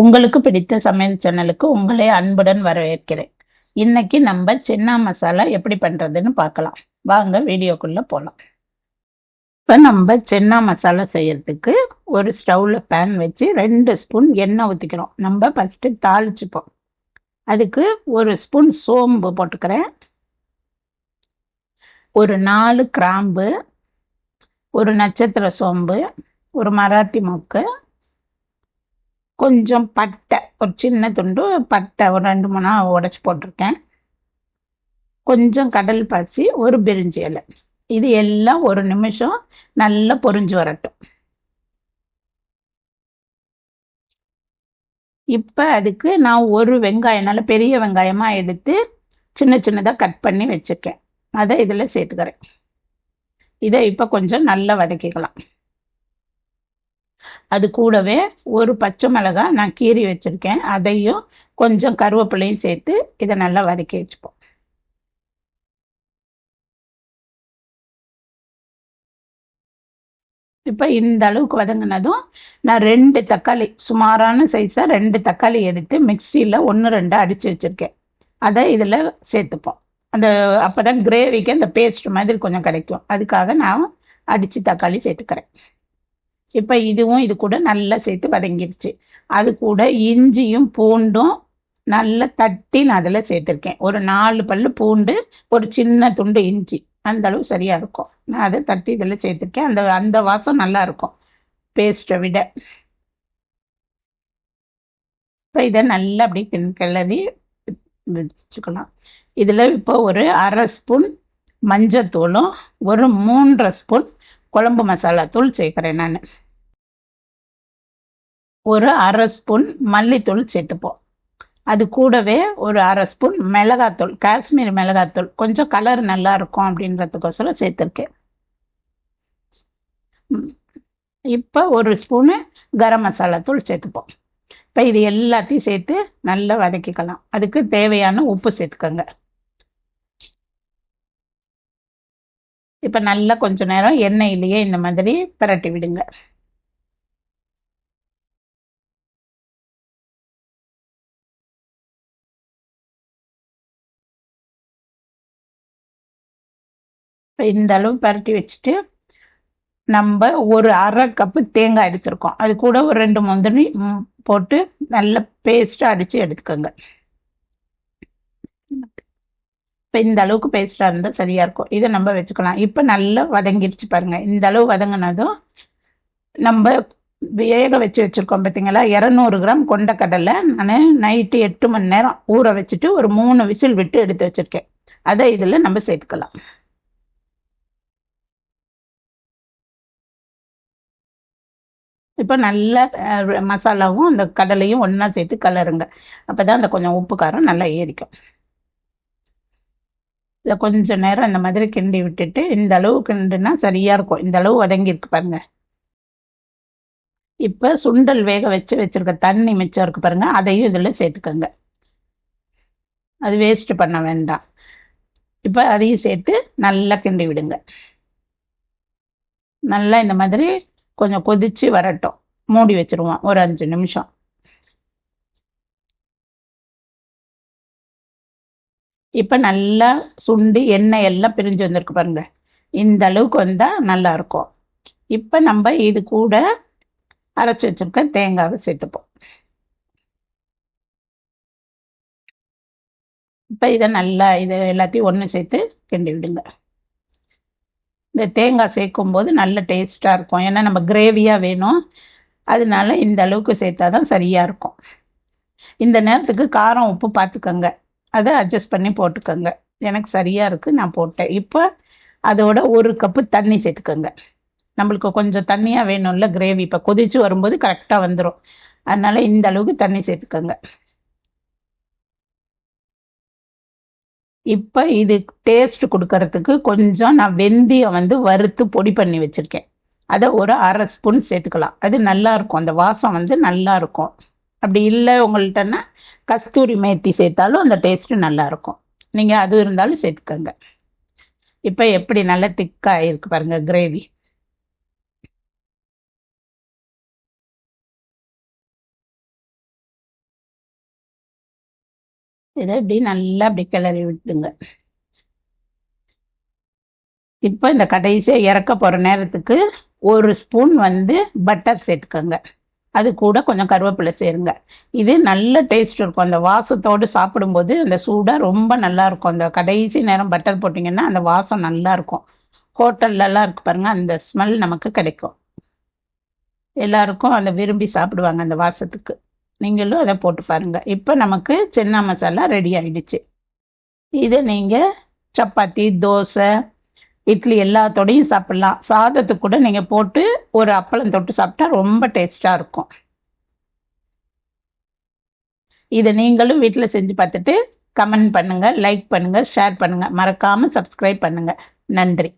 உங்களுக்கு பிடித்த சமையல் சேனலுக்கு உங்களை அன்புடன் வரவேற்கிறேன். இன்னைக்கு நம்ம சென்னா மசாலா எப்படி பண்ணுறதுன்னு பார்க்கலாம். வாங்க வீடியோக்குள்ள போகலாம் இப்போ நம்ம சென்னா மசாலா செய்யறதுக்கு ஒரு ஸ்டவ்ல பேன் வச்சு ரெண்டு ஸ்பூன் எண்ணெய் ஊற்றிக்கிறோம் நம்ம ஃபஸ்ட்டு தாளிச்சுப்போம். அதுக்கு ஒரு ஸ்பூன் சோம்பு போட்டுக்கிறேன். ஒரு நாலு கிராம்பு ஒரு நட்சத்திர சோம்பு ஒரு மராத்தி மொக்கு கொஞ்சம் பட்டை ஒரு சின்ன துண்டு பட்டை ஒரு ரெண்டு மூணா உடச்சி போட்டிருக்கேன். கொஞ்சம் கடல் பாசி ஒரு பிரிஞ்சி இலை. இது எல்லாம் ஒரு நிமிஷம் நல்லா பொரிஞ்சு வரட்டும். இப்போ அதுக்கு நான் ஒரு வெங்காயம் நல்ல பெரிய வெங்காயமாக எடுத்து சின்ன சின்னதாக கட் பண்ணி வச்சுருக்கேன். அதை இதில் சேர்த்துக்கிறேன். இதை இப்போ கொஞ்சம் நல்லா வதக்கிக்கலாம். அது கூடவே ஒரு பச்சை மிளகாய் நான் கீறி வச்சுருக்கேன். அதையும் கொஞ்சம் கருவேப்பிலையும் சேர்த்து இதை நல்லா வதக்கி வச்சுப்போம். இப்போ இந்த அளவுக்கு வதங்கினதும் நான் ரெண்டு தக்காளி சுமாரான சைஸாக ரெண்டு தக்காளி எடுத்து மிக்சியில் ஒன்று ரெண்டு அடித்து வச்சுருக்கேன். அதை இதில் சேர்த்துப்போம். அந்த அப்போ தான் கிரேவிக்கு அந்த பேஸ்ட் மாதிரி கொஞ்சம் கிடைக்கும். அதுக்காக நான் அடித்து தக்காளி சேர்த்துக்கிறேன். இப்போ இதுவும் இது கூட நல்லா சேர்த்து வதங்கிருச்சு. அது கூட இஞ்சியும் பூண்டும் நல்லா தட்டி நான் அதில் சேர்த்துருக்கேன். ஒரு நாலு பல்லு பூண்டு ஒரு சின்ன துண்டு இஞ்சி. அந்த அளவு சரியாக இருக்கும். நான் அதை தட்டி இதில் சேர்த்துருக்கேன். அந்த அந்த வாசம் நல்லா இருக்கும். பேஸ்ட்டை விட. இப்போ இதை நல்லா அப்படி கிளறி வச்சுக்கலாம். இதில் இப்போ ஒரு அரை ஸ்பூன் மஞ்சத்தூளும் ஒரு மூன்றரை ஸ்பூன் குழம்பு மசாலா தூள் சேர்க்குறேன் நான். ஒரு அரை ஸ்பூன் மல்லித்தூள் சேர்த்துப்போம். அது கூடவே ஒரு அரை ஸ்பூன் மிளகாத்தூள் காஷ்மீர் மிளகாத்தூள் கொஞ்சம் கலர் நல்லா இருக்கும் அப்படின்றதுக்கோசரம் சேர்த்துருக்கேன். இப்போ ஒரு ஸ்பூனு கரம் மசாலா தூள் சேர்த்துப்போம். இப்போ இது எல்லாத்தையும் சேர்த்து நல்லா வதக்கிக்கலாம். அதுக்கு தேவையான உப்பு சேர்த்துக்கோங்க. இப்போ நல்லா கொஞ்ச நேரம் எண்ணெயிலேயே இந்த மாதிரி பிரட்டி விடுங்க. இப்போ இந்த அளவு பரட்டி வச்சுட்டு நம்ம ஒரு அரை கப்பு தேங்காய் எடுத்திருக்கோம். அது கூட ஒரு ரெண்டு முந்திரி போட்டு நல்ல பேஸ்ட்டாக அடித்து எடுத்துக்கோங்க. இப்போ இந்த அளவுக்கு பேஸ்ட்டாக இருந்தால் சரியாக இருக்கும். இதை நம்ம வச்சுக்கலாம். இப்போ நல்லா வதங்கிருச்சு பாருங்கள் இந்த அளவு வதங்கினதும் நம்ம வேக வச்சு வச்சுருக்கோம் பார்த்தீங்களா இரநூறு கிராம் கொண்ட கடலை நான் நைட்டு எட்டு மணி நேரம் ஊற வச்சுட்டு ஒரு மூணு விசில் விட்டு எடுத்து வச்சுருக்கேன். அதை இதில் நம்ம சேர்த்துக்கலாம். இப்போ நல்லா மசாலாவும் அந்த கடலையும் ஒன்றா சேர்த்து கலருங்க. அப்போ தான் அந்த கொஞ்சம் உப்பு காரம் நல்லா ஏறிக்கும். இதை கொஞ்சம் நேரம் இந்த மாதிரி கிண்டி விட்டுட்டு இந்த அளவு கிண்டுனா சரியாக இருக்கும். இந்த அளவு வதங்கியிருக்கு பாருங்க. இப்போ சுண்டல் வேக வச்சு வச்சுருக்க தண்ணி மிச்சம் இருக்கு பாருங்க. அதையும் இதில் சேர்த்துக்கோங்க. அது வேஸ்ட் பண்ண வேண்டாம். இப்போ அதையும் சேர்த்து நல்லா கிண்டி விடுங்க. நல்லா இந்த மாதிரி கொஞ்சம் கொதிச்சு வரட்டும். மூடி வச்சிருவோம். ஒரு அஞ்சு நிமிஷம். இப்போ நல்லா சுண்டி எண்ணெய் எல்லாம் பிரிஞ்சு வந்திருக்கு பாருங்க. இந்த அளவுக்கு வந்தால் நல்லாயிருக்கும் இப்போ நம்ம இது கூட அரைச்சி வச்சுருக்க தேங்காவை சேர்த்துப்போம். இப்போ இதை நல்லா இதை எல்லாத்தையும் ஒன்று சேர்த்து கிண்டி விடுங்க. இந்த தேங்காய் சேர்க்கும் போது நல்ல டேஸ்ட்டாக இருக்கும். ஏன்னா நம்ம கிரேவியாக வேணும். அதனால இந்த அளவுக்கு சேர்த்தா தான் சரியாக இருக்கும். இந்த நேரத்துக்கு காரம் உப்பு பார்த்துக்கோங்க அதை அட்ஜஸ்ட் பண்ணி போட்டுக்கோங்க. எனக்கு சரியாக இருக்குது நான் போட்டேன். இப்போ அதோட ஒரு கப்பு தண்ணி சேர்த்துக்கோங்க. நம்மளுக்கு கொஞ்சம் தண்ணியாக வேணும்ல கிரேவி இப்போ கொதிச்சு வரும்போது கரெக்டாக வந்துடும் அதனால் இந்த அளவுக்கு தண்ணி சேர்த்துக்கோங்க. இப்போ இது டேஸ்ட் கொடுக்கறதுக்கு கொஞ்சம் நான் வெந்தயம் வந்து வறுத்து பொடி பண்ணி வச்சுருக்கேன். அதை ஒரு அரை ஸ்பூன் சேர்த்துக்கலாம். அது நல்லாயிருக்கும் அந்த வாசம் வந்து நல்லா இருக்கும். அப்படி இல்லை உங்கள்கிட்டன்னா கஸ்தூரி மேத்தி சேர்த்தாலும் அந்த டேஸ்ட்டு நல்லா இருக்கும் நீங்கள் அது இருந்தாலும் சேர்த்துக்கோங்க. இப்போ எப்படி நல்லா திக்காக இருக்குது பாருங்கள் கிரேவி இதை இப்படி நல்லா அப்படி கிளறி விட்டுங்க. இப்போ இந்த கடைசியாக இறக்க போகிற நேரத்துக்கு ஒரு ஸ்பூன் வந்து பட்டர் சேர்த்துக்கோங்க. அது கூட கொஞ்சம் கருவேப்பிலை சேருங்க. இது நல்ல டேஸ்ட் இருக்கும். அந்த வாசத்தோடு சாப்பிடும்போது அந்த சூடாக ரொம்ப நல்லா இருக்கும். அந்த கடைசி நேரம் பட்டர் போட்டிங்கன்னா அந்த வாசம் நல்லா இருக்கும். ஹோட்டல்லலாம் இருக்கு பாருங்க அந்த ஸ்மெல் நமக்கு கிடைக்கும். எல்லாருக்கும் அதை விரும்பி சாப்பிடுவாங்க அந்த வாசத்துக்கு. நீங்களும் அதை போட்டு பாருங்கள் இப்போ நமக்கு சென்னா மசாலா ரெடி ஆயிடுச்சு. இதை நீங்கள் சப்பாத்தி தோசை இட்லி எல்லாத்தோடையும் சாப்பிட்லாம். சாதத்துக்கு கூட நீங்கள் போட்டு ஒரு அப்பளம் தொட்டு சாப்பிட்டா ரொம்ப டேஸ்ட்டாக இருக்கும். இதை நீங்களும் வீட்டில் செஞ்சு பார்த்துட்டு கமெண்ட் பண்ணுங்கள் லைக் பண்ணுங்கள் ஷேர் பண்ணுங்கள் மறக்காமல் சப்ஸ்கிரைப் பண்ணுங்கள் நன்றி.